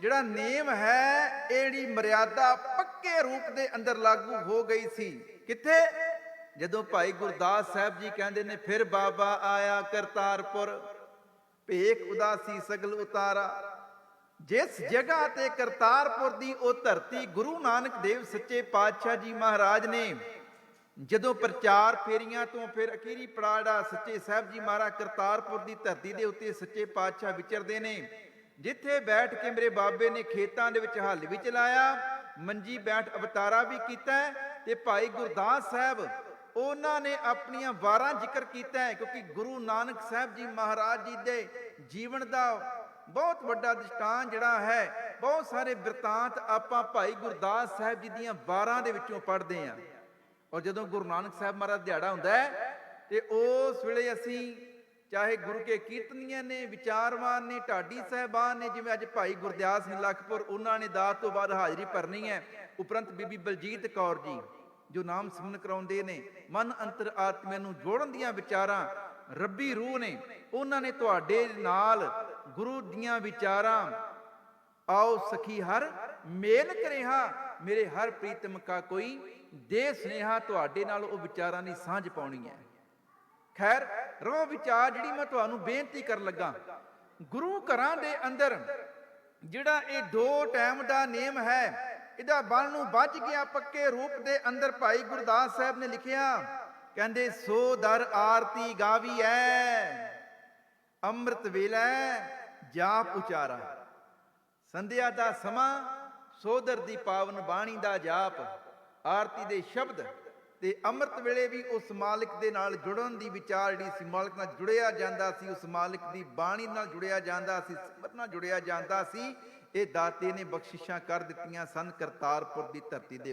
ਜਿਹੜਾ ਨੇਮ ਹੈ, ਇਹ ਜਿਹੜੀ ਮਰਿਆਦਾ ਪੱਕੇ ਰੂਪ ਦੇ ਅੰਦਰ ਲਾਗੂ ਹੋ ਗਈ ਸੀ। ਕਿੱਥੇ? ਜਦੋਂ ਭਾਈ ਗੁਰਦਾਸ ਸਾਹਿਬ ਜੀ ਕਹਿੰਦੇ ਨੇ, ਫਿਰ ਬਾਬਾ ਆਇਆ ਕਰਤਾਰਪੁਰ, ਭੇਖ ਉਦਾਸੀ ਸਗਲ ਉਤਾਰਾ। ਜਿਸ ਜਗ੍ਹਾ ਤੇ ਕਰਤਾਰਪੁਰ ਦੀ ਉਹ ਧਰਤੀ ਗੁਰੂ ਨਾਨਕ ਦੇਵ ਸੱਚੇ ਪਾਤਸ਼ਾਹ ਜੀ ਮਹਾਰਾਜ ਨੇ, ਜਦੋਂ ਪ੍ਰਚਾਰ ਫੇਰੀਆਂ ਤੋਂ ਫਿਰ ਅਖੀਰੀ ਪੜਾੜਾ ਸੱਚੇ ਸਾਹਿਬ ਜੀ ਮਹਾਰਾਜ ਕਰਤਾਰਪੁਰ ਦੀ ਧਰਤੀ ਦੇ ਉੱਤੇ ਸੱਚੇ ਪਾਤਸ਼ਾਹ ਵਿਚਰਦੇ ਨੇ ਜਿੱਥੇ ਬੈਠ ਕੇ ਮੇਰੇ ਬਾਬੇ ਨੇ ਖੇਤਾਂ ਦੇ ਵਿੱਚ ਹੱਲ ਵੀ ਚਲਾਇਆ, ਮੰਜੀ ਬੈਠ ਅਵਤਾਰਾ ਵੀ ਕੀਤਾ ਹੈ ਤੇ ਭਾਈ ਗੁਰਦਾਸ ਸਾਹਿਬ, ਉਹਨਾਂ ਨੇ ਆਪਣੀਆਂ ਵਾਰਾਂ ਜ਼ਿਕਰ ਕੀਤਾ ਹੈ ਕਿਉਂਕਿ ਗੁਰੂ ਨਾਨਕ ਸਾਹਿਬ ਜੀ ਮਹਾਰਾਜ ਜੀ ਦੇ ਜੀਵਨ ਦਾ ਬਹੁਤ ਵੱਡਾ ਦ੍ਰਿਸ਼ਟਾਂਤ ਜਿਹੜਾ ਹੈ, ਬਹੁਤ ਸਾਰੇ ਬਿਰਤਾਂਤ ਆਪਾਂ ਭਾਈ ਗੁਰਦਾਸ ਸਾਹਿਬ ਜੀ ਦੀਆਂ ਵਾਰਾਂ ਦੇ ਵਿੱਚੋਂ ਪੜ੍ਹਦੇ ਹਾਂ। ਔਰ ਜਦੋਂ ਗੁਰੂ ਨਾਨਕ ਸਾਹਿਬ ਮਹਾਰਾਜ ਦਿਹਾੜਾ ਹੁੰਦਾ ਹੈ, ਤੇ ਉਸ ਵੇਲੇ ਅਸੀਂ ਚਾਹੇ ਗੁਰੂ ਕੇ ਕੀਰਤਨੀਆਂ ਨੇ, ਵਿਚਾਰਵਾਨ ਨੇ, ਢਾਡੀ ਸਾਹਿਬਾਨ ਨੇ, ਜਿਵੇਂ ਅੱਜ ਭਾਈ ਗੁਰਦਿਆਸ ਸਿੰਘ ਲਖਪੁਰ, ਉਹਨਾਂ ਨੇ ਦਾਤ ਤੋਂ ਬਾਅਦ ਹਾਜ਼ਰੀ ਭਰਨੀ ਹੈ। ਉਪਰੰਤ ਬੀਬੀ ਬਲਜੀਤ ਕੌਰ ਜੀ, ਜੋ ਨਾਮ ਸਿਮਰਨ ਕਰਾਉਂਦੇ ਨੇ, ਮਨ ਅੰਤਰ ਆਤਮਾ ਨੂੰ ਜੋੜਨ ਦੀਆਂ ਵਿਚਾਰਾਂ, ਰੱਬੀ ਰੂਹ ਨੇ, ਉਹਨਾਂ ਨੇ ਤੁਹਾਡੇ ਨਾਲ ਗੁਰੂ ਦੀਆਂ ਵਿਚਾਰਾਂ। ਆਓ ਸਖੀ, ਹਰ ਮੇਲ ਕਰੇਹਾ, ਮੇਰੇ ਹਰ ਪ੍ਰੀਤਮ ਕਾ ਕੋਈ ਦੇ ਸਨੇਹਾ, ਤੁਹਾਡੇ ਨਾਲ ਉਹ ਵਿਚਾਰਾਂ ਦੀ ਸਾਂਝ ਪਾਉਣੀ ਹੈ। ਖੈਰ ਰੋ ਵਿਚਾਰ ਜਿਹੜੀ ਮੈਂ ਤੁਹਾਨੂੰ ਬੇਨਤੀ ਕਰਨ ਲੱਗਾ। ਗੁਰੂ ਘਰਾਂ ਦੇ ਅੰਦਰ ਜਿਹੜਾ ਇਹ ਦੋ ਟਾਈਮ ਦਾ ਨੇਮ ਹੈ, ਇਹਦਾ ਬਲ ਨੂੰ ਵੱਜ ਗਿਆ ਪੱਕੇ ਰੂਪ ਦੇ ਅੰਦਰ। ਭਾਈ ਗੁਰਦਾਸ ਸਾਹਿਬ ਨੇ ਲਿਖਿਆ, ਕਹਿੰਦੇ, ਸੋ ਦਰ ਆਰਤੀ ਗਾਵੀ ਐ, ਅੰਮ੍ਰਿਤ ਵੇਲਾ ਜਾਪ ਉਚਾਰਾ। ਸੰਧਿਆ ਦਾ ਸਮਾਂ ਸੋਦਰ ਦੀ ਪਾਵਨ ਬਾਣੀ ਦਾ ਜਾਪ, ਆਰਤੀ ਦੇ ਸ਼ਬਦ ਤੇ ਅੰਮ੍ਰਿਤ ਵੇਲੇ ਵੀ ਉਸ ਮਾਲਕ ਦੇ ਨਾਲ ਜੁੜਨ ਦੀ ਵਿਚਾਰ ਜਿਹੜੀ ਸੀ, ਮਾਲਕ ਨਾਲ ਜੁੜਿਆ ਜਾਂਦਾ ਸੀ, ਉਸ ਮਾਲਕ ਦੀ ਬਾਣੀ ਨਾਲ ਜੁੜਿਆ ਜਾਂਦਾ ਸੀ ਸਿਮਰਨ ਨਾਲ ਜੁੜਿਆ ਜਾਂਦਾ ਸੀ, ਇਹ ਦਾਤੇ ਨੇ ਬਖਸ਼ਿਸ਼ਾਂ ਕਰ ਦਿੱਤੀਆਂ ਸਨ ਕਰਤਾਰਪੁਰ ਦੀ ਧਰਤੀ ਦੇ